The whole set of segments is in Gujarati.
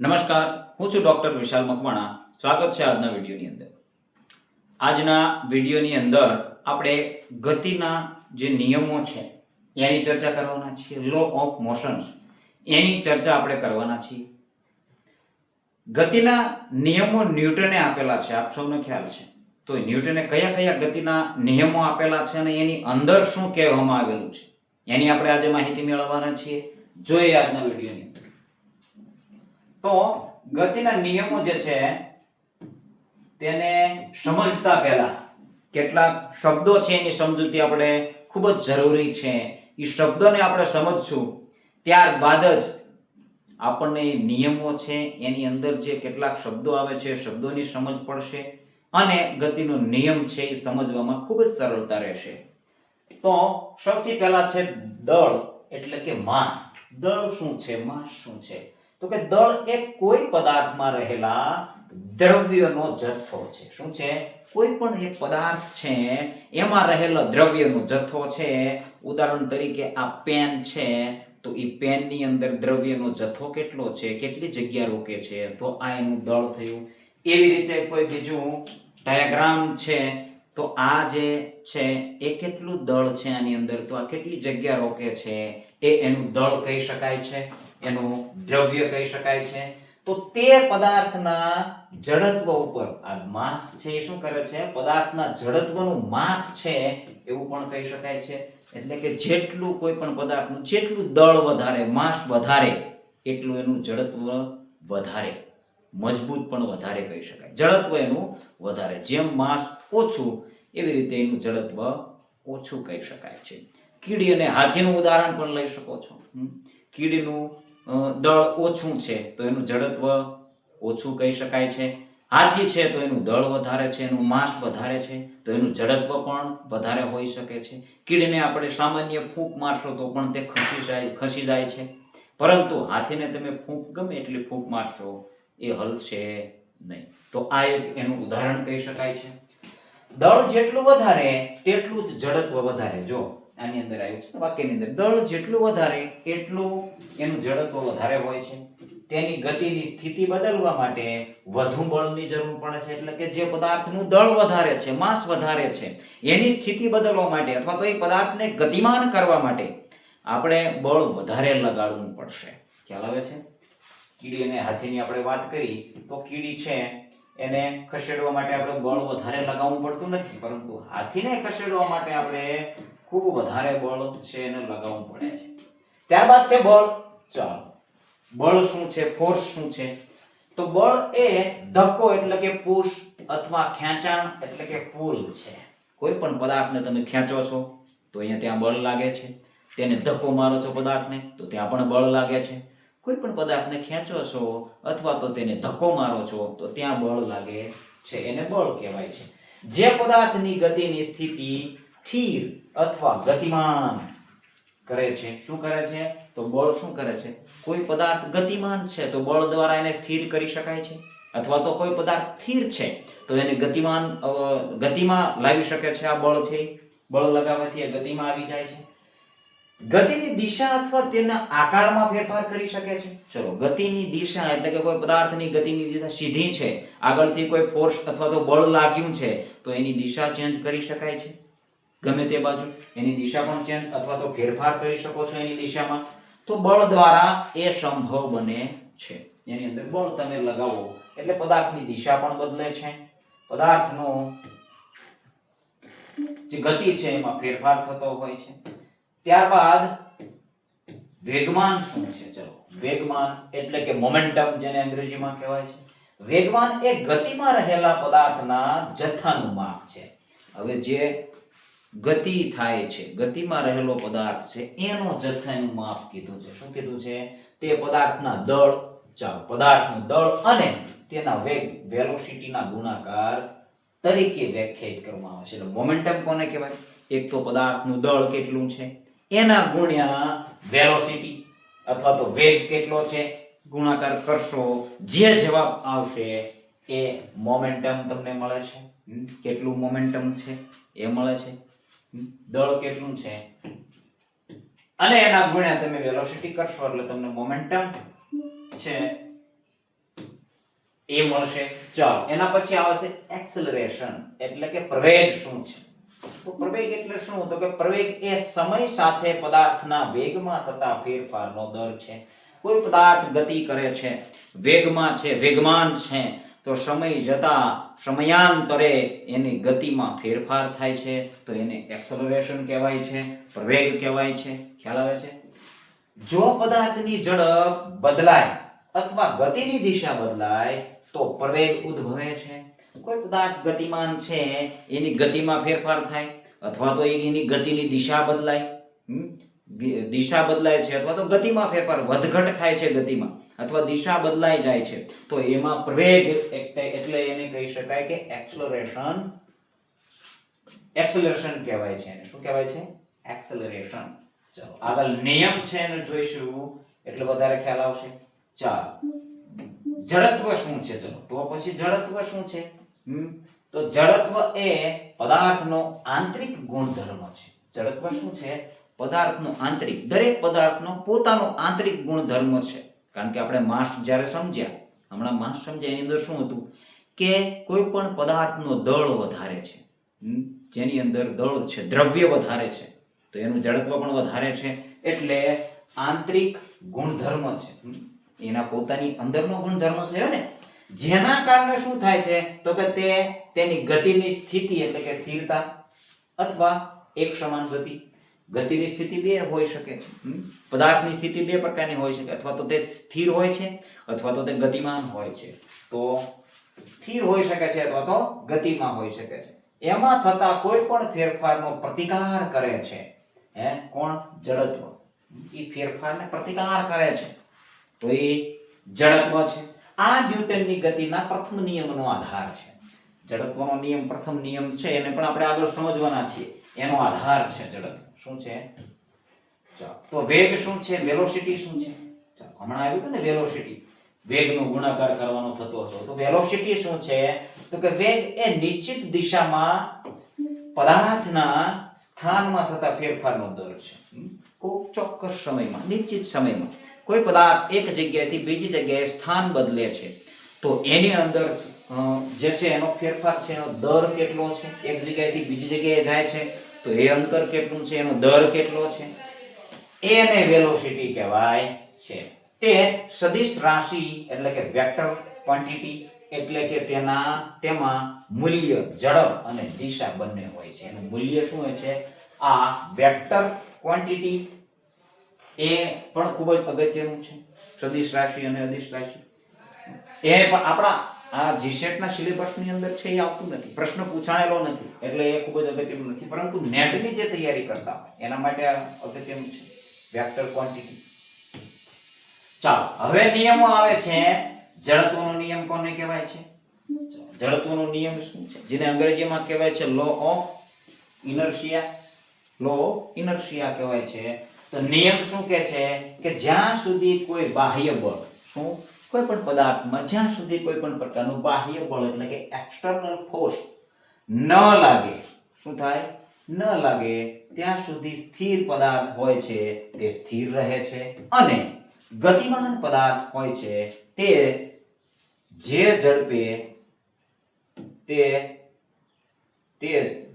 નમસ્કાર, હું છું ડૉક્ટર વિશાલ મકવાણા. સ્વાગત છે આજના વિડીયોની અંદર. આજના વિડીયોની અંદર આપણે ગતિના જે નિયમો છે, એની ચર્ચા કરવાના છીએ લો ઓફ મોશન્સ એની ચર્ચા આપણે કરવાના છીએ. ગતિના નિયમો ન્યૂટને આપેલા છે, આપ સૌને ખ્યાલ છે. તો ન્યૂટને કયા કયા ગતિના નિયમો આપેલા છે અને એની અંદર શું કહેવામાં આવેલું છે? એની આપણે આજે માહિતી મેળવવાના છીએ. જોઈએ આજના વિડીયોની અંદર. તો ગતિના નિયમો જે છે, તેને સમજતા પહેલા કેટલાક શબ્દો છે એની સમજૂતી આપણે ખૂબ જ જરૂરી છે. એ શબ્દોને આપણે સમજશું. ત્યારબાદ જ આપણને નિયમો છે, એની અંદર જે કેટલાક શબ્દો આવે છે શબ્દોની સમજ પડશે અને ગતિનો નિયમ છે એ સમજવામાં ખૂબ જ સરળતા રહેશે. તો સૌથી પહેલા છે દળ, એટલે કે માસ. દળ શું છે? માસ શું છે? તો કે દળ એ કોઈ પદાર્થમાં રહેલા દ્રવ્યનો જથ્થો છે. શું છે? કોઈ પણ એક પદાર્થ છે, એમાં રહેલો દ્રવ્યનો જથ્થો છે. ઉદાહરણ તરીકે આ પેન છે, તો એ પેનની અંદર દ્રવ્યનો જથ્થો કેટલો છે? કેટલી જગ્યા રોકે છે? તો આ એનું દળ થયું. એવી રીતે કોઈ બીજું ડાયાગ્રામ છે, તો આ જે છે, એ કેટલું દળ છે આની અંદર? તો આ કેટલી જગ્યા રોકે છે? એ એનું દળ કહી શકાય છે. એનું દ્રવ્ય કહી શકાય છે. તો તે પદાર્થના જડત્વ ઉપર, આ માસ છે એ શું કરે છે? પદાર્થના જડત્વનું માપ છે એવું પણ કહી શકાય છે. એટલે કે જેટલું કોઈ પણ પદાર્થનું, જેટલું દળ વધારે, માસ વધારે, એટલું એનું જડત્વ વધારે, મજબૂત પણ વધારે કહી શકાય. જડત્વ એનું વધારે. જેમ માસ ઓછું, એવી રીતે એનું જડત્વ ઓછું કહી શકાય છે. કીડી અને હાથીનું ઉદાહરણ પણ લઈ શકો છો. કીડીનું દળ ઓછું છે, તો એનું જડત્વ ઓછું કહી શકાય છે. હાથી છે, તો એનું દળ વધારે છે, એનું માંસ વધારે છે, તો એનું જડત્વ પણ વધારે હોઈ શકે છે. કીડીને આપણે સામાન્ય ફૂંક મારશો તો પણ તે ખસી જાય ખસી જાય છે. પરંતુ હાથીને તમે ફૂંક ગમે એટલી ફૂંક મારશો, એ હલશે નહીં. તો આ એક એનું ઉદાહરણ કહી શકાય છે. દળ જેટલું વધારે, તેટલું જ જડત્વ વધારે. જો આની અંદર આવ્યું છે. વાક્યની અંદર દળ જેટલું વધારે એટલું એનું જડત્વ વધારે હોય છે, તેની ગતિની સ્થિતિ બદલવા માટે વધુ બળની જરૂર પડે છે. એટલે કે જે પદાર્થનું દળ વધારે છે, માસ વધારે છે, એની સ્થિતિ બદલવા માટે અથવા તો એ પદાર્થને ગતિમાન કરવા માટે આપણે બળ વધારે લગાડવું પડશે. ખ્યાલ આવે છે? કીડી અને હાથીની આપણે વાત કરી, તો કીડી છે, એને ખસેડવા માટે આપણે બળ વધારે લગાવવું પડતું નથી. પરંતુ હાથીને ખસેડવા માટે આપણે ખૂબ વધારે બળ છે એને લગાવવું પડે છે. ત્યારબાદ છે બળ ચાલો. બળ શું છે? ફોર્સ શું છે? તો બળ એ ધક્કો એટલે કે પુશ અથવા ખેંચાણ એટલે કે પુલ છે. કોઈ પણ પદાર્થને તમે ખેંચો છો, તો અહીંયા ત્યાં બળ લાગે છે. તેને ધક્કો મારો છો પદાર્થને, તો ત્યાં પણ બળ લાગે છે. કોઈ પણ પદાર્થને ખેંચો છો અથવા તો તેને ધક્કો મારો છો, તો ત્યાં બળ લાગે છે. એને બળ કહેવાય છે. જે પદાર્થની ગતિની સ્થિતિ સ્થિર અથવા ગતિમાન કરે છે. શું કરે છે? તો બળ શું કરે છે? કોઈ પદાર્થ ગતિમાન છે, તો બળ દ્વારા એને સ્થિર કરી શકાય છે. અથવા તો કોઈ પદાર્થ સ્થિર છે, તો એને ગતિમાન ગતિમાં લાવી શકે છે આ બળ છે. બળ લગાવવાથી એ ગતિમાં આવી જાય છે. ગતિની દિશા અથવા તેના આકારમાં ફેરફાર કરી શકે છે. ચલો, ગતિની દિશા એટલે કે કોઈ પદાર્થની ગતિની દિશા સીધી છે, આગળથી કોઈ ફોર્સ અથવા તો બળ લાગ્યું છે, તો એની દિશા ચેન્જ કરી શકાય છે. ગમે તે બાજુ. એની દિશા પણ ચેન્જ અથવા તો ફેરફાર કરી શકો છો એની દિશામાં. તો બળ દ્વારા એ સંભવ બને છે. એની અંદર બળ તમે લગાવો. એટલે પદાર્થની દિશા પણ બદલે છે. પદાર્થનો જે ગતિ છે એમાં ફેરફાર થતો હોય છે. ત્યારબાદ વેગમાન શું છે? ચલો, વેગમાન એટલે કે મોમેન્ટમ જેને અંગ્રેજીમાં કહેવાય છે. વેગમાન એ ગતિમાં રહેલા પદાર્થના જથ્થાનું માપ છે. હવે જે ગતિ થાય છે. ગતિમાં રહેલો પદાર્થ છે. એનો જથ્થાનું માપ કીધું છે. શું કીધું છે? તે પદાર્થના દળ, ચાલો, પદાર્થનું દળ અને તેના વેગ વેલોસિટીના ગુણાકાર તરીકે વ્યાખ્યાયિત કરવામાં આવે છે. એટલે મોમેન્ટમ કોને કહેવાય? એક તો પદાર્થનું દળ કેટલું છે? એના ગુણ્યા વેલોસિટી અથવા તો વેગ કેટલો છે? ગુણાકાર કરશો. જે જવાબ આવશે એ મોમેન્ટમ તમને મળે છે. કેટલું મોમેન્ટમ છે? એ મળે છે? દળ કેટલું છે? અને એના ગુણ્યા તમે વેલોસિટી કરશો એટલે તમને મોમેન્ટમ છે એ મળશે. ચાલો, એના પછી આવશે એક્સલરેશન એટલે કે પ્રવેગ શું છે? તો પ્રવેગ એટલે શું? તો કે પ્રવેગ એ સમય સાથે પદાર્થના વેગમાં થતા ફેરફારનો દર છે. કોઈ પદાર્થ ગતિ કરે છે, વેગમાં છે, વેગમાન છે તો સમય જતા સમયાંતરે એની ગતિમાં ફેરફાર થાય છે, તો એને એક્સલરેશન કહેવાય છે, પ્રવેગ કહેવાય છે. ખ્યાલ આવે છે? જો પદાર્થની ઝડપ બદલાય અથવા ગતિની દિશા બદલાય, તો પ્રવેગ ઉદ્ભવે છે. કોઈ પદાર્થ ગતિમાન છે, એની ગતિમાં ફેરફાર થાય અથવા તો એની ગતિની દિશા બદલાય દિશા બદલાય છે અથવા તો ગતિમાં ફેરફાર, વધઘટ થાય છે ગતિમાં. અથવા દિશા બદલાઈ જાય છે. તો એમાં પ્રવેગ એટલે એને કહી શકાય કે એક્સલરેશન એક્સલરેશન કહેવાય છે શું કહેવાય છે? એક્સલરેશન ચાલો, આગળ નિયમ છે એને જોઈશું. એટલે વધારે ખ્યાલ આવશે. ચાલો. જડત્વ શું છે? ચલો, તો પછી જડત્વ શું છે? તો જડત્વ એ પદાર્થનો આંતરિક ગુણધર્મ છે. જડત્વ શું છે? પદાર્થનો આંતરિક, દરેક પદાર્થનો પોતાનો આંતરિક ગુણધર્મ છે. કારણ કે આપણે માસ જ્યારે સમજ્યા, હમણાં માસ સમજ્યા, એની અંદર શું હતું કે કોઈ પણ પદાર્થનો દળ વધારે છે જેની અંદર દળ છે, દ્રવ્ય વધારે છે, તો એનું જડત્વ પણ વધારે છે, એટલે આંતરિક ગુણધર્મ છે એના પોતાની અંદરનો ગુણધર્મ થયો ને, જેના કારણે શું થાય છે, તો કે તે તેની ગતિની સ્થિતિ, એટલે કે સ્થિરતા, અથવા એક સમાન ગતિ ગતિની સ્થિતિ બે હોઈ શકે. પદાર્થની સ્થિતિ બે પ્રકારની હોઈ શકે. અથવા તો તે સ્થિર હોય છે, અથવા તો તે ગતિમાન હોય છે. તો સ્થિર હોઈ શકે છે અથવા તો ગતિમાં હોઈ શકે છે. એમાં થતા કોઈ પણ ફેરફારનો પ્રતિકાર કરે છે. હે? કોણ? જડત્વ. એ ફેરફારને પ્રતિકાર કરે છે. તો એ જડત્વ છે. આ ન્યૂટનની ગતિના પ્રથમ નિયમનો આધાર છે. જડત્વનો નિયમ પ્રથમ નિયમ છે. એને પણ આપણે આગળ સમજવાના છીએ. એનો આધાર છે જડત્વ. શું છે? ચાલો, તો વેગ શું છે? વેલોસિટી શું છે? ચાલો, હમણાં આવ્યું હતું ને વેલોસિટી વેગનો ગુણાકાર કરવાનો થતો હતો. તો વેલોસિટી શું છે? તો કે વેગ એ નિશ્ચિત દિશામાં પદાર્થના સ્થાનમાં થતા ફેરફારનો દર છે? કોઈ ચોક્કસ સમયમાં, નિશ્ચિત સમયમાં. કોઈ પદાર્થ એક જગ્યાએથી બીજી જગ્યાએ સ્થાન બદલે છે, તો એની અંદર જે છે એનો ફેરફાર છે, એનો દર કેટલો છે? એક જગ્યાએથી બીજી જગ્યાએ જાય છે. તો એ અંતર કેટલું છે? એનો દર કેટલો છે? એને વેલોસિટી કહેવાય છે. તે સદિશ રાશિ એટલે કે વેક્ટર ક્વોન્ટિટી એટલે કે તેના, તેમાં મૂલ્ય, ઝડપ અને દિશા બંને હોય છે. એનું મૂલ્ય શું હોય છે? આ વેક્ટર ક્વોન્ટિટી એ પણ ખૂબ જ અગત્યનું છે. સદિશ રાશિ અને અદિશ રાશિ. એ પણ આપણા આ જીસેટના સિલેબસની અંદર છે એ આવતું નથી. પ્રશ્ન પૂછાણેલો નથી. એટલે એ ખૂબ જ અગત્યનું નથી. પરંતુ નેટની જે તૈયારી કરતા હોય, એના માટે આ અગત્યનું છે. વેક્ટર ક્વોન્ટિટી ચાલો, હવે નિયમો આવે છે. જડત્વનો નિયમ કોને કહેવાય છે? જડત્વનો નિયમ શું છે? જેને અંગ્રેજીમાં કહેવાય છે law of inertia law of inertia કહેવાય છે. તો નિયમ શું કહે છે? કે જ્યાં સુધી કોઈ બાહ્ય બળ, શું? કોઈ પણ પદાર્થમાં જ્યાં સુધી કોઈ પણ પ્રકારનું બાહ્ય બળ એટલે કે એક્સટર્નલ ફોર્સ ન લાગે, શું થાય? ન લાગે, ત્યાં સુધી સ્થિર પદાર્થ હોય છે, તે સ્થિર રહે છે. અને ગતિમાન પદાર્થ હોય છે, તે જે ઝડપે, તે તે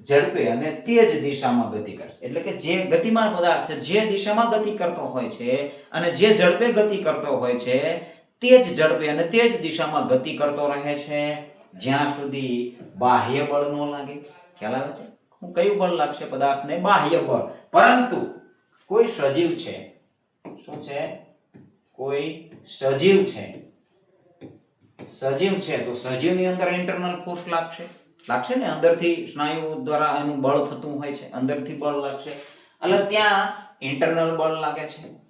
ઝડપે અને તે જ દિશામાં ગતિ કરશે. એટલે કે જે ગતિમાન પદાર્થ છે, જે દિશામાં ગતિ કરતો હોય છે અને જે ઝડપે ગતિ કરતો હોય છે તે જ ઝડપે અને તે જ દિશામાં ગતિ કરતો રહે છે. જ્યાં સુધી બાહ્ય બળ ન લાગે. ખ્યાલ આવે છે? હું કયું બળ લાગશે પદાર્થને? બાહ્ય બળ. પરંતુ કોઈ સજીવ છે. શું છે? કોઈ સજીવ છે. સજીવ છે તો સજીવની અંદર ઇન્ટરનલ ફોર્સ લાગશે. લાગશે ને? અંદરથી સ્નાયુ દ્વારા એનું બળ થતું હોય છે. અંદરથી બળ લાગશે. એટલે ત્યાં ઇન્ટરનલ બળ લાગે છે.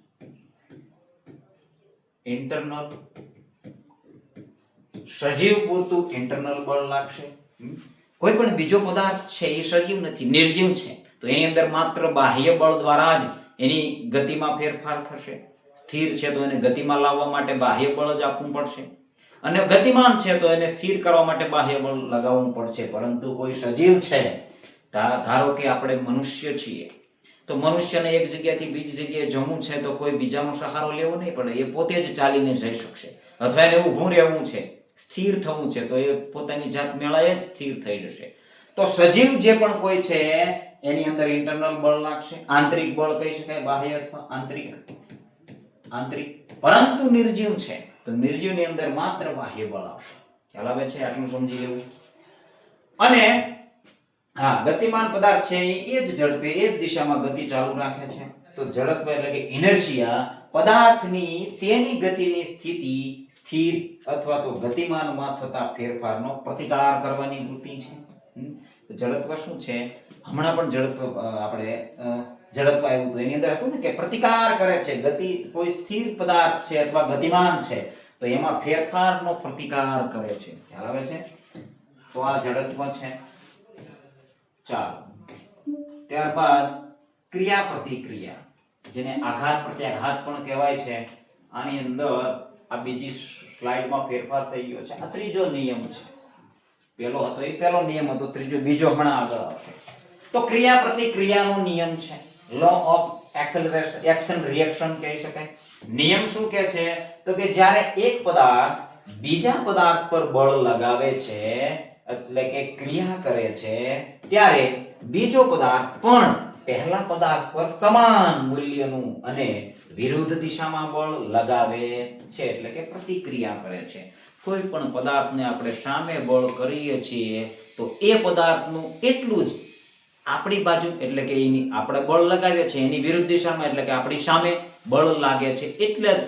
ઇન્ટરનલ સજીવ પૂરતું ઇન્ટરનલ બળ લાગશે. કોઈ પણ બીજો પદાર્થ છે એ સજીવ નથી, નિર્જીવ છે. તો એની અંદર માત્ર બાહ્ય બળ દ્વારા જ એની ગતિમાં ફેરફાર થશે. સ્થિર છે તો એને ગતિમાં લાવવા માટે બાહ્ય બળ જ આપવું પડશે. અને ગતિમાન છે તો એને સ્થિર કરવા માટે બાહ્ય બળ લગાવવું પડશે. પરંતુ કોઈ સજીવ છે ધારો કે આપણે મનુષ્ય છીએ તો મનુષ્યને એક જગ્યાથી બીજી જગ્યાએ જવું છે તો કોઈ બીજાનો સહારો લેવો નહીં પડે, એ પોતે જ ચાલીને જઈ શકશે. અથવા એને ઊભું રહેવું છે, સ્થિર થવું છે, તો એ પોતાની જાત મેળાએ જ સ્થિર થઈ જશે. તો સજીવ જે પણ કોઈ છે, એની અંદર ઇન્ટરનલ બળ લાગશે. આંતરિક બળ કહી શકાય, બાહ્ય અથવા આંતરિક? આંતરિક. પરંતુ નિર્જીવ છે, તો નિર્જીવની અંદર માત્ર બાહ્ય બળ આવશે. ખ્યાલ આવે છે? આટલું સમજી લેવું? અને હા, ગતિમાન પદાર્થ છે એ જ ઝડપે, એ જ દિશામાં ગતિ ચાલુ રાખે છે. તો ઝડપ એટલે કે ઇનર્શિયા પદાર્થની તેની ગતિની સ્થિતિ સ્થિર અથવા તો ગતિમાનમાં થતા ફેરફારનો પ્રતિકાર કરવાની વૃત્તિ છે? તો જડત્વ શું છે? હમણાં પણ જડત્વ આપણે જડત્વ આવ્યું હતું. એની અંદર હતું ને કે પ્રતિકાર કરે છે. ગતિ કોઈ સ્થિર પદાર્થ છે અથવા ગતિમાન છે, તો એમાં ફેરફારનો પ્રતિકાર કરે છે. ખ્યાલ આવે છે? તો આ જડત્વ છે. ચાલો. ત્યારબાદ ક્રિયા પ્રતિક્રિયા જેને આઘાત પ્રત્યાઘાત પણ કહેવાય છે. આની અંદર આ બીજી સ્લાઇડમાં ફેરફાર થઈ ગયો છે. આ ત્રીજો નિયમ છે. પેલો હતો એ પેલો નિયમ હતો, ત્રીજો બીજો હમણાં આગળ આવશે. તો ક્રિયા પ્રતિક્રિયાનો નિયમ છે. Law of acceleration action reaction કહી શકાય. નિયમ શું કહે છે? તો કે જ્યારે એક પદાર્થ બીજા પદાર્થ પર બળ લગાવે છે, એટલે કે ક્રિયા કરે છે ત્યારે બીજો પદાર્થ પણ પહેલા પદાર્થ પર સમાન મૂલ્યનું અને વિરુદ્ધ દિશામાં બળ લગાવે છે એટલે કે પ્રતિક્રિયા કરે છે. કોઈ પણ પદાર્થને આપણે સામે બળ કરીએ છીએ તો એ પદાર્થનું એટલું જ આપણી બાજુ એટલે કે એની આપણે બળ લગાવીએ છીએ, એની વિરુદ્ધ દિશામાં એટલે કે આપણી સામે બળ લાગે છે. એટલે જ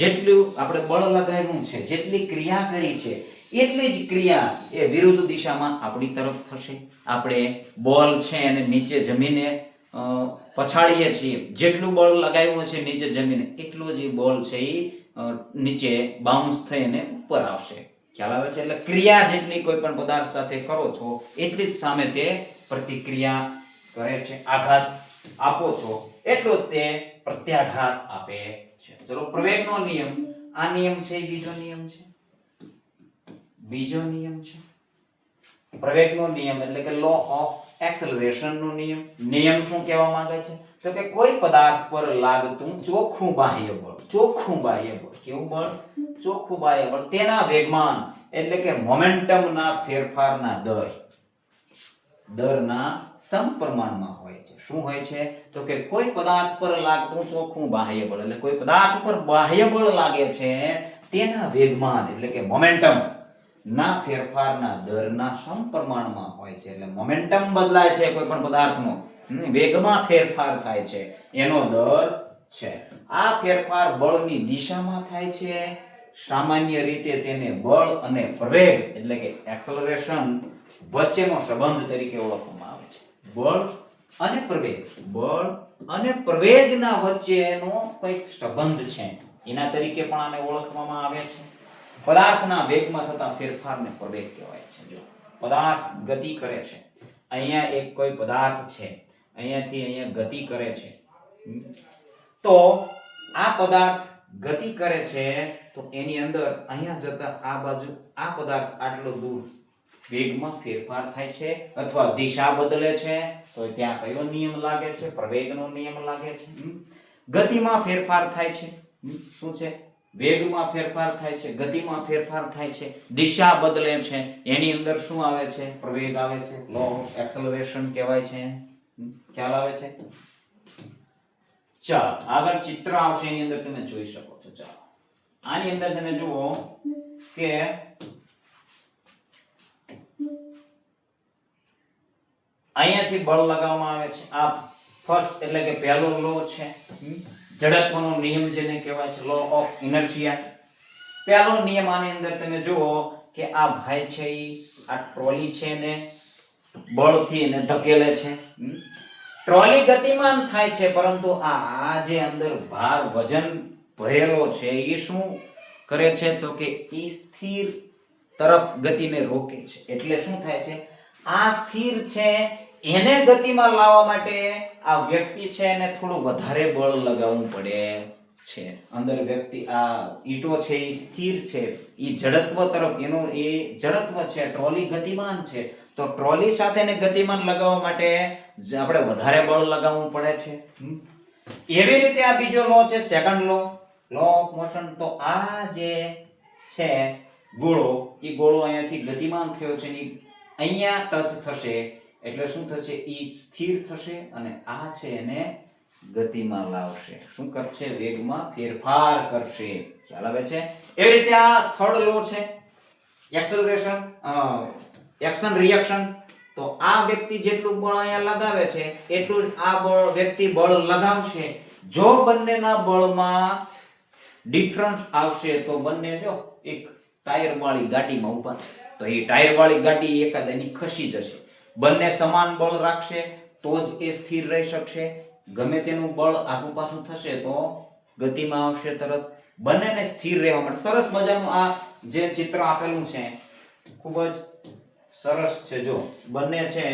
જેટલું આપણે બળ લગાવ્યું છે, જેટલી ક્રિયા કરી છે એટલી જ ક્રિયા એ વિરુદ્ધ દિશામાં આપણી તરફ થશે. આપણે બોલ છે એને નીચે જમીને પછાડીએ છીએ. જેટલું બળ લગાવ્યું છે નીચે જમીને, એટલું જ બોલ છે એ નીચે બાઉન્સ થઈને ઉપર આવશે. ખ્યાલ આવે છે? એટલે ક્રિયા જેટલી કોઈ પણ પદાર્થ સાથે કરો છો, એટલી જ સામે તે પ્રતિક્રિયા કરે છે. આઘાત આપો છો, એટલો જ તે પ્રત્યાઘાત આપે છે. ચલો, પ્રવેગનો નિયમ. આ નિયમ છે બીજો નિયમ છે? બીજો નિયમ છે. પ્રવેગનો નિયમ એટલે કે લો ઓફ એક્સલરેશનનો નિયમ. નિયમ શું કહેવા માંગે છે? તો કે કોઈ પદાર્થ પર લાગતું ચોખ્ખું બાહ્ય બળ, ચોખ્ખું બાહ્ય બળ. કેવું બળ? ચોખ્ખું બાહ્ય બળ. તેના વેગમાન એટલે કે મોમેન્ટમના ફેરફારના દર. દરના સમપ્રમાણમાં હોય છે. શું હોય છે? તો કે કોઈ પદાર્થ પર લાગતું ચોખ્ખું બાહ્ય બળ. એટલે કોઈ પદાર્થ પર બાહ્ય બળ લાગે છે, તેના વેગમાન એટલે કે મોમેન્ટમ ના ફેરફારના દરના સમપ્રમાણમાં હોય છે એટલે મોમેન્ટમ બદલાય છે કોઈ પણ પદાર્થનો. વેગમાં ફેરફાર થાય છે. એનો દર છે. આ ફેરફાર બળની દિશામાં થાય છે. સામાન્ય રીતે તેને બળ અને પ્રવેગ એટલે કે એક્સલરેશન વચ્ચેનો સંબંધ તરીકે ઓળખવામાં આવે છે. બળ અને પ્રવેગ. બળ અને પ્રવેગના વચ્ચેનો કંઈક સંબંધ છે. એના તરીકે પણ આને ઓળખવામાં આવે છે. પદાર્થના વેગમાં થતા ફેરફારને પ્રવેગ કહેવાય છે. જો પદાર્થ ગતિ કરે છે, અહીંયા એક કોઈ પદાર્થ છે, અહીંયાથી અહીંયા ગતિ કરે છે તો આ પદાર્થ ગતિ કરે છે, તો એની અંદર અહીંયા જતા આ બાજુ આ પદાર્થ આટલો દૂર વેગમાં ફેરફાર થાય છે અથવા દિશા બદલે છે, તો ત્યાં કયો નિયમ લાગે છે? પ્રવેગનો નિયમ લાગે છે ગતિમાં ફેરફાર થાય છે શું છે? વેગમાં ફેરફાર થાય છે, ગતિમાં ફેરફાર થાય છે, દિશા બદલે છે. એની અંદર શું આવે છે? પ્રવેગ આવે છે. લો એક્સલરેશન કહેવાય છે. ખ્યાલ આવે છે? ચાલો, આગળ ચિત્ર આવશે, એની અંદર તમે જોઈ શકો છો. ચાલો, આની અંદર તમે જુઓ કે અહીંયાથી બળ લગાવવામાં આવે છે. આ ફર્સ્ટ એટલે કે પહેલો લો છે? જડત્વનો નિયમ જેને કહેવાય છે લો ઓફ ઇનર્શિયા પહેલો નિયમ આની અંદર તમે જુઓ કે આ ભાઈ છે એ આ ટ્રોલી છે ને, બળથી એને ધકેલે છે? ટ્રોલી ગતિમાન થાય છે, પરંતુ આ જે અંદર ભાર વજન ભરેલો છે એ શું કરે છે તો કે એ સ્થિર તરફ ગતિને રોકે છે. એટલે શું થાય છે? આ સ્થિર છે, એને ગતિમાં લાવવા માટે આ વ્યક્તિ છે એને થોડું વધારે બળ લગાવવું પડે છે. અંદર વ્યક્તિ આ ઈંટો છે એ સ્થિર છે એ જડત્વ તરફ એનો એ જડત્વ છે, ટ્રોલી ગતિમાન છે. તો ટ્રોલી સાથે એને ગતિમાન લગાવવા માટે આપણે વધારે બળ લગાવવું પડે છે. એવી રીતે આ બીજો લો છે second law law of motion તો આ જે છે ગોળો એ ગોળો અહીંયાથી ગતિમાન થયો છે એ અહીંયા ટચ થશે. એટલે શું થશે? ઈ સ્થિર થશે અને આ છે એને ગતિમાં લાવશે. શું કરશે? વેગમાં ફેરફાર કરશે. ખ્યાલ આવે છે? એવી રીતે આ થર્ડ લો છે. એક્સલરેશન એક્શન રિએક્શન તો આ વ્યક્તિ જેટલું બળ અહીંયા લગાવે છે, એટલું જ આ બળ, વ્યક્તિ બળ લગાવશે. જો બંનેના બળમાં ડિફરન્સ આવશે, તો બંને જો એક ટાયર વાળી ગાડીમાં ઊભા. તો એ ટાયર વાળી ગાડી એકાદ એની ખસી જશે. બંને સમાન બળ રાખશે, તો જ એ સ્થિર રહી શકશે. ગમે તેનું બળ આગુ પાછું થશે તો ગતિમાં આવશે તરત. બંનેને સ્થિર રહેવા માટે સરસ મજાનું આ જે ચિત્ર આપેલું છે, ખૂબ જ સરસ છે. જો, બંને છે,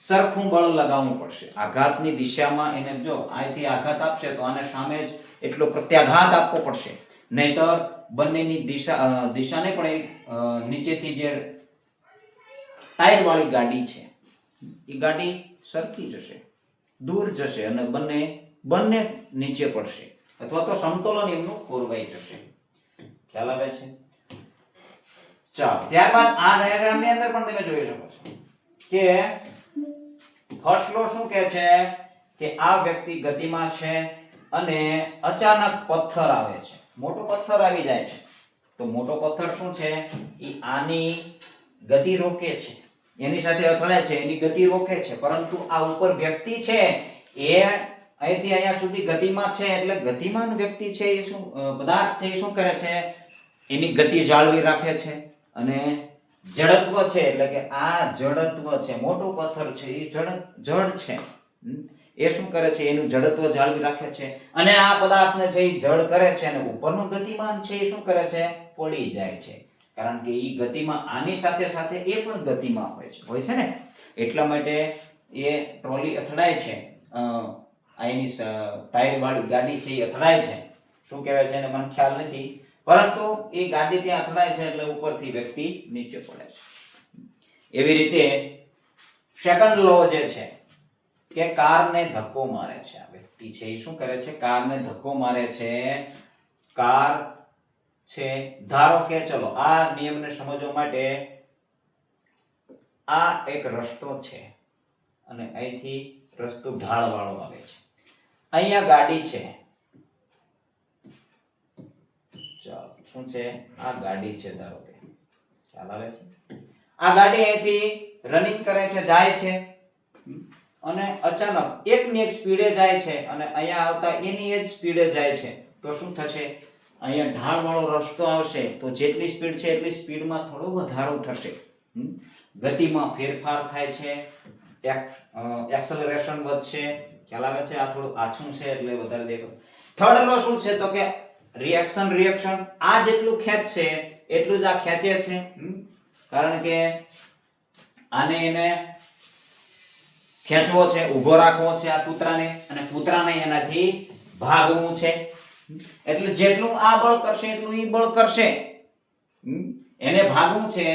સરખું બળ લગાવવું પડશે. આઘાતની દિશામાં એને જો અહીંથી આઘાત આપશે, તો આને સામે જ એટલો પ્રત્યાઘાત આપવો પડશે. નહીતર બંનેની દિશા દિશાને પણ નીચેથી જે ટાયર વાળી ગાડી છે એ ગાડી સરકી જશે, દૂર જશે અને બંને બંને નીચે પડશે. અથવા તો સમતોલન એમનું ખોરવાઈ જશે. ખ્યાલ આવે છે? ચાલો, ત્યારબાદ આ ડાયાગ્રામની અંદર પણ તમે જોઈ શકો છો કે ફર્સ્ટ લો શું કહે છે? કે આ વ્યક્તિ ગતિમાં છે અને અચાનક પથ્થર આવે છે. મોટો પથ્થર આવી જાય છે. તો મોટો પથ્થર શું છે? એ આની ગતિ રોકે છે. એની સાથે અથડાય છે, એની ગતિ રોકે છે, પરંતુ આ ઉપર વ્યક્તિ છે, એ અહીંથી અહીંયા સુધી ગતિમાં છે, એટલે ગતિમાન વ્યક્તિ છે, એ શું પદાર્થ છે, એ શું કરે છે? એની ગતિ જાળવી રાખે છે અને જડત્વ છે, એટલે કે આ જડત્વ છે, મોટો પથ્થર છે, એ જડ જડ છે. એ શું કરે છે? એનું જડત્વ જાળવી રાખે છે અને આ પદાર્થને છે એ જડ કરે છે અને ઉપરનું ગતિમાન છે એ શું કરે છે? પડી જાય છે. કારણ કે એ ગતિમાં આની સાથે સાથે એ પણ ગતિમાં હોય છે. હોય છે ને? એટલા માટે એ ટ્રોલી અથડાય છે. અ, આ એની ટાયર વાળી ગાડી છે એ અથડાય છે. શું કહેવાય છે એને મને ખ્યાલ નથી. પરંતુ એ ગાડી ત્યાં અથડાય છે એટલે ઉપરથી વ્યક્તિ નીચે પડે છે. એવી રીતે સેકન્ડ લો જે છે કે કારને ધક્કો મારે છે આ વ્યક્તિ છે. એ શું કરે છે? કારને ધક્કો મારે છે. કાર છે. ધારો કે, ચલો, આ નિયમને સમજવા માટે આ એક રસ્તો છે અને અહીંથી રસ્તો ઢાળવાળો આવે છે. અહીંયા ગાડી છે. ચાલો, શું છે? આ ગાડી છે, ધારો કે. ખ્યાલ આવે છે? આ ગાડી અહીંથી રનિંગ કરે છે, જાય છે. અને અચાનક એકની એક સ્પીડે જાય છે અને અહીંયા આવતા એની એ જ સ્પીડે જાય છે. તો શું થશે? અહીંયા ઢાળવાળો રસ્તો આવશે તો જેટલી સ્પીડ છે એટલી સ્પીડમાં થોડો વધારો થશે. ગતિમાં ફેરફાર થાય છે. એક્સલરેશન વધશે. ખ્યાલ આવે છે? આ થોડું આછું છે એટલે વધારે દેખો. થર્ડ લો શું છે? તો કે રિએક્શન રિએક્શન આ જેટલું ખેંચશે એટલું જ આ ખેંચે છે? કારણ કે આને એને ખેંચવો છે, ઊભો રાખવો છે આ કૂતરાને અને કૂતરાને એનાથી ભાગવું છે. એટલે જેટલું આ બળ કરશે, એટલું ઈ બળ કરશે. એને ભાગવું છે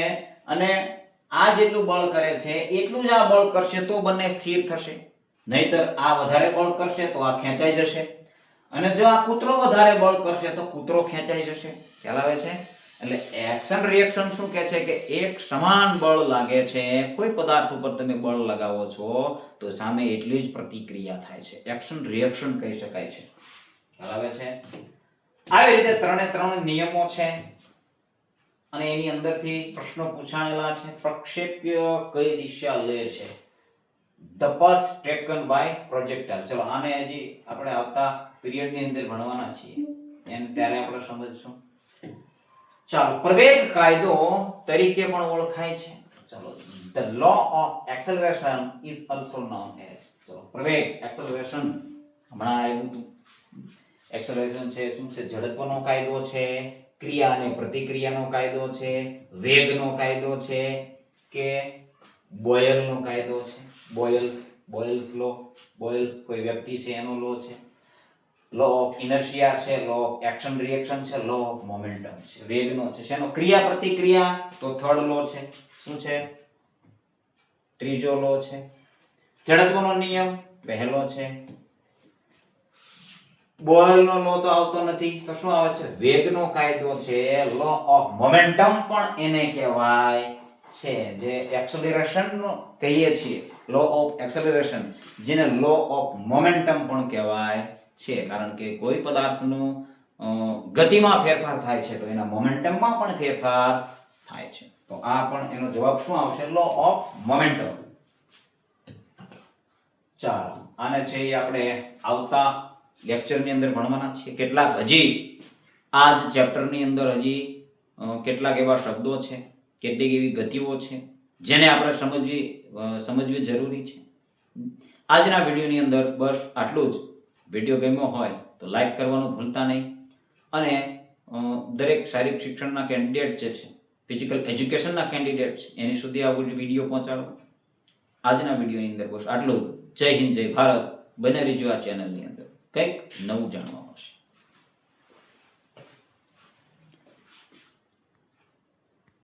અને આ જેટલું બળ કરે છે, એટલું જ આ બળ કરશે તો બંને સ્થિર થશે. નહીતર આ વધારે બળ કરશે તો આ ખેંચાઈ જશે. અને જો આ કૂતરો વધારે બળ કરશે તો કૂતરો ખેંચાઈ જશે. ખ્યાલ આવે છે? એટલે એક્શન રિએક્શન શું કહે છે કે એક સમાન બળ લાગે છે, કોઈ પદાર્થ ઉપર તમે બળ લગાવો છો તો સામે એટલી જ પ્રતિક્રિયા થાય છે. એક્શન રિએક્શન કહી શકાય છે. આવે છે? આવી રીતે ત્રણે ત્રણ નિયમો છે. અને એની અંદરથી પ્રશ્નો પૂછાણેલા છે. પ્રક્ષેપ્ય કઈ દિશા લે છે? ધ પથ ટેકન બાય પ્રોજેક્ટર ચલો, આને હજી આપણે આવતા પિરિયડની અંદર ભણવાના છીએ. એમ ત્યારે આપણે સમજશું. ચાલો, પ્રવેગ કાયદો તરીકે પણ ઓળખાય છે. ચલો the law of acceleration is also known as ચલો, પ્રવેગ એક્સેલરેશન હમણાં આવ્યું હતું. એક્સેલરેશન છે, શું છે? ઝડપનો કાયદો છે, ક્રિયા અને પ્રતિક્રિયાનો કાયદો છે, વેગનો કાયદો છે કે બોયલનો કાયદો છે? Boyle's Boyle's law. બોયલ્સ કોઈ વ્યક્તિ છે, એનો લો છે. લો ઓફ ઇનર્શિયા છે લો ઓફ એક્શન રિએક્શન છે લો ઓફ મોમેન્ટમ છે. વેગનો છે. શેનો? ક્રિયા પ્રતિક્રિયા તો થર્ડ લો છે. શું છે? ત્રીજો લો છે. જડત્વનો નિયમ પહેલો છે. બોયલનો લો તો આવતો નથી. તો શું આવે છે? વેગનો કાયદો છે લો ઓફ મોમેન્ટમ પણ એને કહેવાય છે, જે એક્સેલરેશન કહીએ છીએ. લો ઓફ એક્સેલરેશન જેને લો ઓફ મોમેન્ટમ પણ કહેવાય છે. કારણ કે કોઈ પદાર્થનું ગતિમાં ફેરફાર થાય છે, તો એના મોમેન્ટમમાં પણ ફેરફાર થાય છે. તો આ પણ એનો જવાબ શું આવશે? લો ઓફ મોમેન્ટમ ચાલો, આને છે આપણે આવતા લેક્ચરની અંદર ભણવાના છીએ. કેટલાક હજી આ જ ચેપ્ટરની અંદર હજી કેટલાક એવા શબ્દો છે, કેટલીક એવી ગતિઓ છે, જેને આપણે સમજવી સમજવી જરૂરી છે. આજના વિડીયોની અંદર બસ આટલું જ. વીડિયો ગમ્યો હોય તો લાઈક કરવાનું ભૂલતા નહીં. અને દરેક શારીરિક શિક્ષણના કેન્ડિડેટ જે છે ફિઝિકલ એજ્યુકેશનના કેન્ડિડેટ છે, એની સુધી આ વીડિયો પહોંચાડો. આજના વિડીયોની અંદર બસ આટલું જય હિન્દ, જય ભારત. બને રહીજો આ ચેનલની અંદર. કંઈક નવું જાણવા મળશે.